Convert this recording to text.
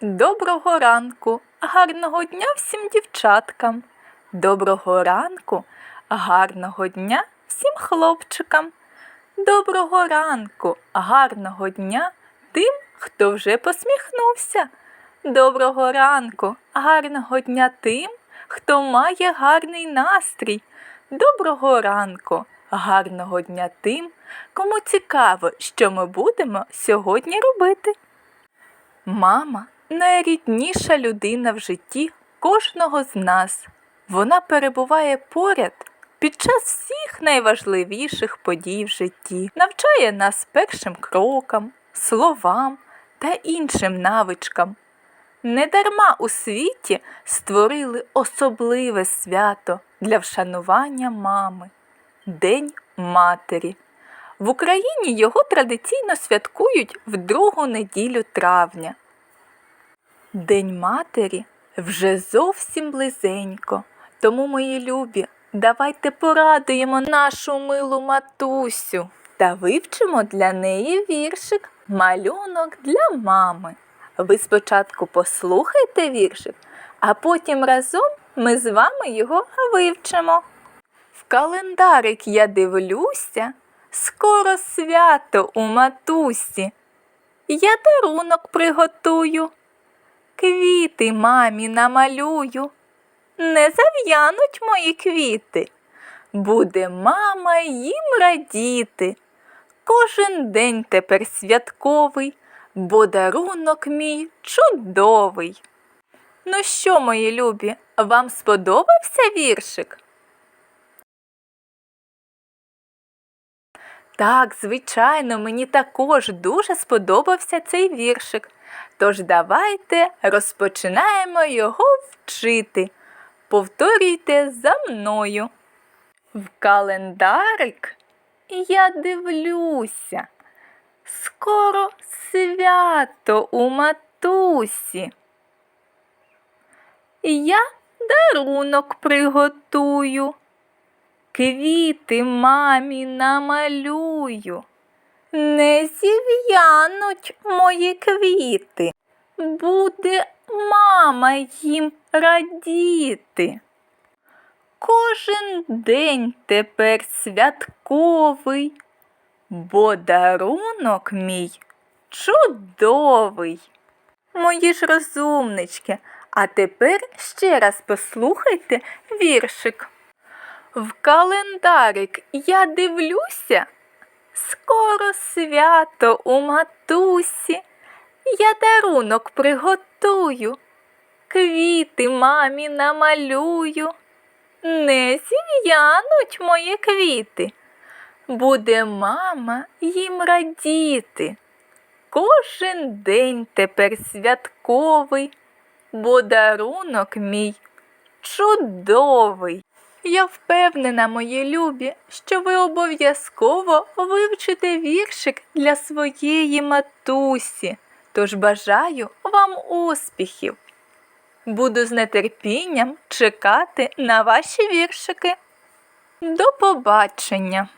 Доброго ранку, гарного дня всім дівчаткам. Доброго ранку, гарного дня всім хлопчикам. Доброго ранку, гарного дня тим, хто вже посміхнувся. Доброго ранку, гарного дня тим, хто має гарний настрій. Доброго ранку, гарного дня тим, кому цікаво, що ми будемо сьогодні робити. Мама найрідніша людина в житті кожного з нас. Вона перебуває поряд під час всіх найважливіших подій в житті, навчає нас першим крокам, словам та іншим навичкам. Недарма у світі створили особливе свято для вшанування мами День Матері. В Україні його традиційно святкують в другу неділю травня. День матері вже зовсім близенько. Тому, мої любі, давайте порадуємо нашу милу матусю та вивчимо для неї віршик малюнок для мами. Ви спочатку послухайте віршик, а потім разом ми з вами його вивчимо. В календарик я дивлюся, скоро свято у матусі. Я дарунок приготую, квіти мамі намалюю. Не зав'януть мої квіти. Буде мама їм радіти. Кожен день тепер святковий, бо дарунок мій чудовий. Ну що, мої любі, вам сподобався віршик? Так, звичайно, мені також дуже сподобався цей віршик. Тож давайте розпочинаємо його вчити. Повторюйте за мною. В календарик я дивлюся. Скоро свято у матусі. Я дарунок приготую квіти мамі намалюю. Не зів'януть мої квіти, буде мама їм радіти. Кожен день тепер святковий, бо дарунок мій чудовий. Мої ж розумнички, а тепер ще раз послухайте віршик. В календарик я дивлюся, скоро свято у матусі, я дарунок приготую, квіти мамі намалюю. Не зів'януть мої квіти, буде мама їм радіти. Кожен день тепер святковий, бо дарунок мій чудовий. Я впевнена, мої любі, що ви обов'язково вивчите віршик для своєї матусі. Тож бажаю вам успіхів. Буду з нетерпінням чекати на ваші віршики. До побачення!